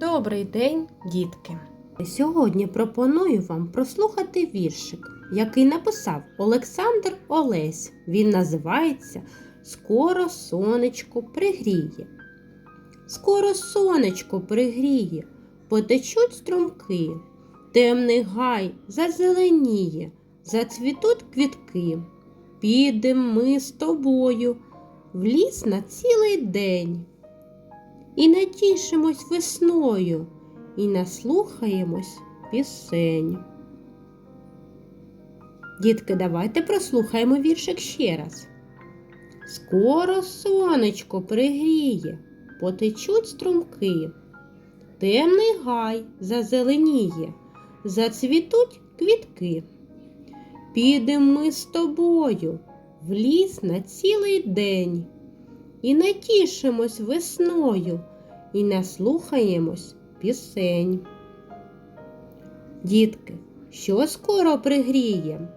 Добрий день, дітки! Сьогодні пропоную вам прослухати віршик, який написав Олександр Олесь. Він називається Скоро сонечко пригріє. Скоро сонечко пригріє, потечуть струмки, темний гай зазеленіє, зацвітуть квітки. Підем ми з тобою в ліс на цілий день. І натішимось весною, і наслухаємось пісень. Дітки, давайте прослухаємо віршик ще раз. Скоро сонечко пригріє, потечуть струмки, темний гай зазеленіє, зацвітуть квітки. Підем ми з тобою в ліс на цілий день і натішимось весною, і наслухаємось пісень. Дітки, що скоро пригріє?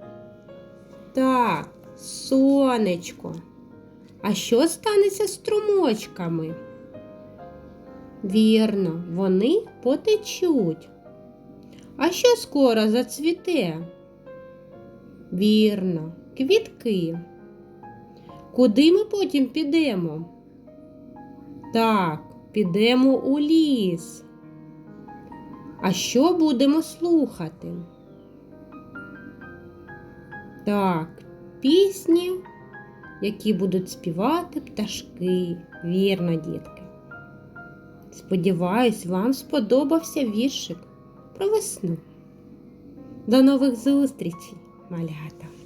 Так, сонечко. А що станеться з струмочками? Вірно, вони потечуть. А що скоро зацвіте? Вірно, квітки. Куди ми потім підемо? Так, підемо у ліс. А що будемо слухати? Так, пісні, які будуть співати пташки. Вірно, дітки. Сподіваюсь, вам сподобався віршик про весну. До нових зустрічей, малята!